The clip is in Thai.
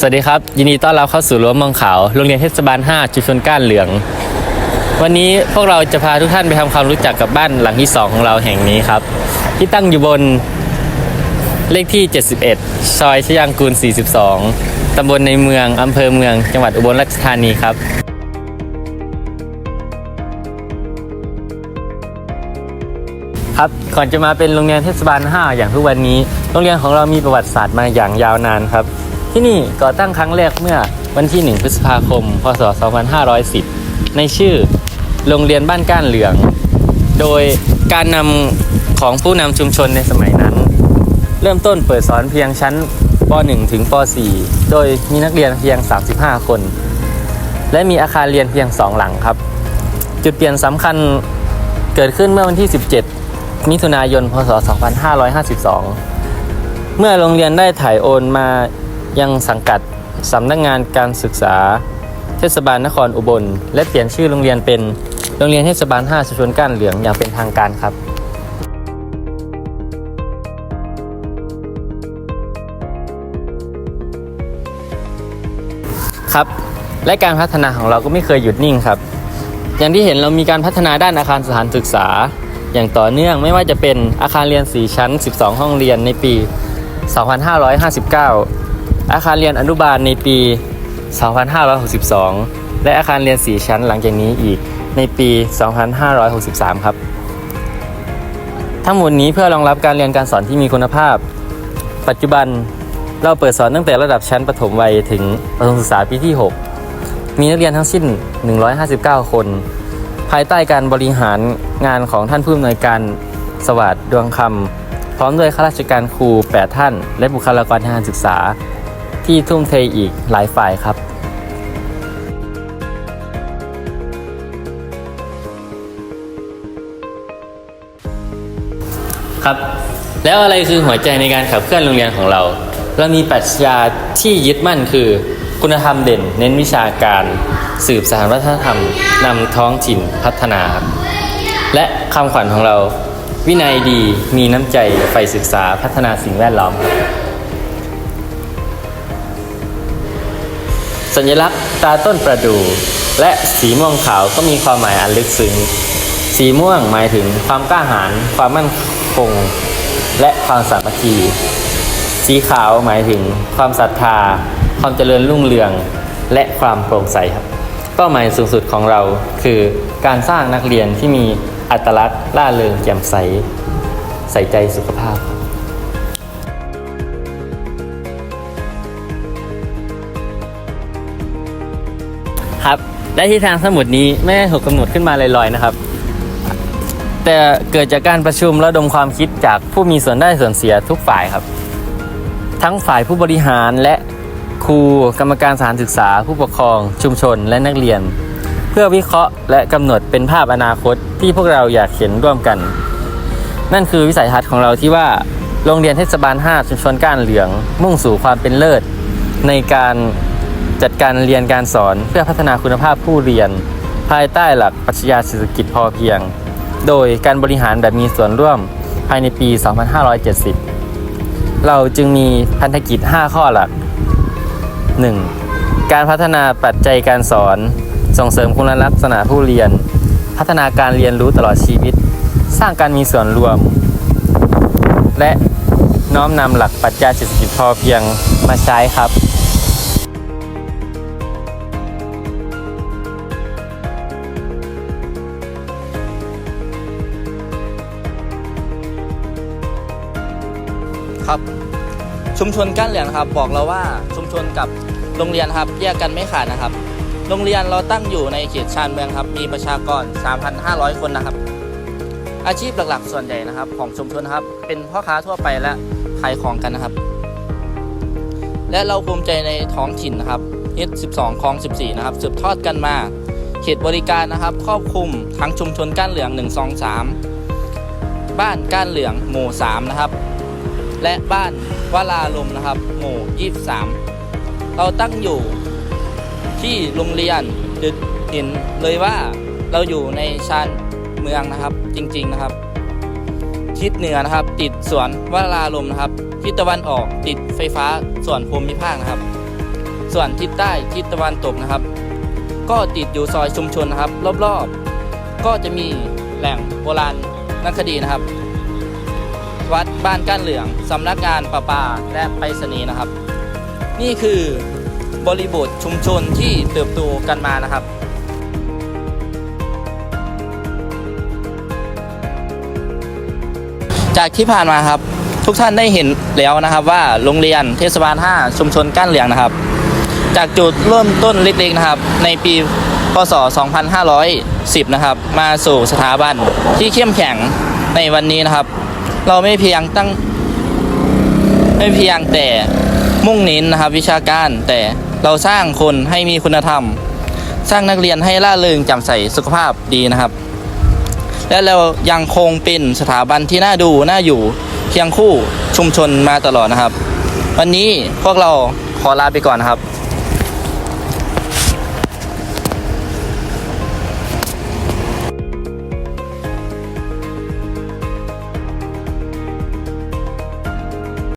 สวัสดีครับ ยินดีต้อนรับเข้าสู่รั้วเมืองขาวโรงเรียนเทศบาล5ชุมชนก้านเหลือง วันนี้พวกเราจะพาทุกท่านไปทำความรู้จักกับบ้านหลังที่ 2 ของเราแห่งนี้ครับ ที่ตั้งอยู่บนเลขที่ 71 ซอยชยางกูล 42 ตำบลในเมืองอำเภอเมือง จังหวัดอุบลราชธานีครับครับก่อนจะมาเป็นโรงเรียนเทศบาล 5 อย่างทุกวันนี้ โรงเรียนของเรามีประวัติศาสตร์มาอย่างยาวนานครับ ที่นี่ก่อตั้งครั้งแรกเมื่อวันที่ 1 พฤษภาคม พศ 2510 ในชื่อโรงเรียนบ้านก้านเหลือง โดยการนำของผู้นำชุมชนในสมัยนั้น เริ่มต้นเปิดสอนเพียงชั้นป .1 ถึงป .4 โดยมีนักเรียนเพียง 35 คน และมีอาคารเรียนเพียง 2 หลังครับ จุดเปลี่ยนสำคัญเกิดขึ้นเมื่อวันที่ 17 มิถุนายน พศ 2552 เมื่อโรงเรียนได้ถ่ายโอนมา ยังสังกัดสำนักงานการศึกษา เทศบาลนครอุบล และเปลี่ยนชื่อโรงเรียนเป็นโรงเรียนเทศบาล 5 ชุมชนก้านเหลืองอย่างเป็นทางการครับครับและการพัฒนาของเราก็ไม่เคยหยุดนิ่งครับ อย่างที่เห็นเรามีการพัฒนาด้านอาคารสถานศึกษา อย่างต่อเนื่องไม่ว่าจะเป็นอาคารเรียน 4 ชั้น 12 ห้องเรียนในปี 2559 อาคารเรียนอนุบาลในปี 2562 และอาคารเรียน 4 ชั้นหลังจากนี้อีกในปี 2563 ครับ ทั้งหมดนี้เพื่อรองรับการเรียนการสอนที่มีคุณภาพ ปัจจุบันเราเปิดสอนตั้งแต่ระดับชั้นประถมวัยถึงประถมศึกษาปีที่ 6 มีนักเรียนทั้งสิ้น 159 คน ภายใต้การบริหารงานของท่านผู้อำนวยการสวัสดิ์ดวงคำพร้อมด้วยข้าราชการครู 8 ท่าน และบุคลากรทางการศึกษา ที่ทุ่มเทอีกหลายฝ่ายครับครับ แล้วอะไรคือหัวใจในการขับเคลื่อนโรงเรียนของเรา เรามีปรัชญาที่ยึดมั่นคือ คุณธรรมเด่น เน้นวิชาการ สืบสานวัฒนธรรมนำท้องถิ่นพัฒนาครับและคำขวัญของเรา วินัยดีมีน้ำใจใฝ่ศึกษาพัฒนาสิ่งแวดล้อม สัญลักษณ์ตาต้นประดู่และสีม่วงขาวก็มีความหมายอันลึกซึ้ง สีม่วงหมายถึงความกล้าหาญความมั่นคง และความสามัคคี สีขาวหมายถึงความศรัทธา ความเจริญรุ่งเรือง และความโปร่งใสครับเป้าหมายสูงสุดของเราคือการสร้างนักเรียนที่มีอัตลักษณ์ล่าเริงแจ่มใส ใส่ใจสุขภาพ และที่ทางสมุดนี้ไม่ได้ถูกกำหนดขึ้นมาลอยๆนะครับ แต่เกิดจากการประชุมระดมความคิดจากผู้มีส่วนได้ส่วนเสียทุกฝ่ายครับ ทั้งฝ่ายผู้บริหารและครูกรรมการสถานศึกษา ผู้ปกครอง ชุมชน และนักเรียน เพื่อวิเคราะห์และกำหนดเป็นภาพอนาคตที่พวกเราอยากเห็นร่วมกัน นั่นคือวิสัยทัศน์ของเราที่ว่าโรงเรียนเทศบาล 5 ชุมชนก้านเหลือง มุ่งสู่ความเป็นเลิศ ในการ จัดการเรียนการสอนเพื่อพัฒนาคุณภาพผู้เรียน ภายใต้หลักปรัชญาเศรษฐกิจพอเพียง โดยการบริหารแบบมีส่วนร่วมภายในปี 2570 เราจึงมีพันธกิจ 5 ข้อหลัก 1. การพัฒนาปัจจัยการสอน ส่งเสริมคุณลักษณะผู้เรียน พัฒนาการเรียนรู้ตลอดชีวิต สร้างการมีส่วนรวม และน้อมนำหลักปรัชญาเศรษฐกิจพอเพียงมาใช้ครับ ครับ ชุมชนก้านเหลืองครับ บอกเราว่าชุมชนกับโรงเรียนครับแยกกันไม่ขาดนะครับ โรงเรียนเราตั้งอยู่ในเขตชานเมืองครับ มีประชากร 3,500 คนนะครับ อาชีพหลักๆ ส่วนใหญ่นะครับ ของชุมชนครับ เป็นพ่อค้าทั่วไปและขายของกันนะครับ และเราภูมิใจในท้องถิ่นนะครับ H12 คลอง 14 นะครับสืบทอดกันมา เขตบริการนะครับ ครอบคลุมทั้งชุมชนก้านเหลือง 1 2 3 บ้านก้านเหลืองหมู่ 3 นะครับ และบ้านวลาลมนะครับ หมู่ 23 เราตั้งอยู่ที่โรงเรียนดึดเห็นเลยว่าเราอยู่ในชานเมืองนะครับจริงๆนะครับ ทิศเหนือนะครับ ติดสวนวลาลมนะครับ ทิศตะวันออกติดไฟฟ้าส่วนภูมิภาคนะครับ ส่วนทิศใต้ทิศตะวันตกนะครับ ก็ติดอยู่ซอยชุมชนนะครับ รอบๆ ก็จะมีแหล่งโบราณนักคดีนะครับ วัดบ้านก้านเหลืองสำนักงานประปาและไปรษณีย์นะครับ นี่คือบริบทชุมชนที่เติบโตกันมานะครับจากที่ผ่านมาครับทุกท่านได้เห็นแล้วนะครับว่าโรงเรียนเทศบาล 5 ชุมชนก้านเหลืองนะครับ จากจุดเริ่มต้นเล็กๆนะครับ ในปีพศ 2510 นะครับ มาสู่สถาบันที่เข้มแข็งในวันนี้นะครับ เราไม่เพียงตั้ง ไม่เพียงแต่มุ่งเน้นนะครับวิชาการแต่เราสร้างคนให้มีคุณธรรม สร้างนักเรียนให้ล่าเริงจ่มใสสุขภาพดีนะครับ และเรายังคงเป็นสถาบันที่น่าดูน่าอยู่เคียงคู่ชุมชนมาตลอดนะครับ วันนี้พวกเราขอลาไปก่อนนครับ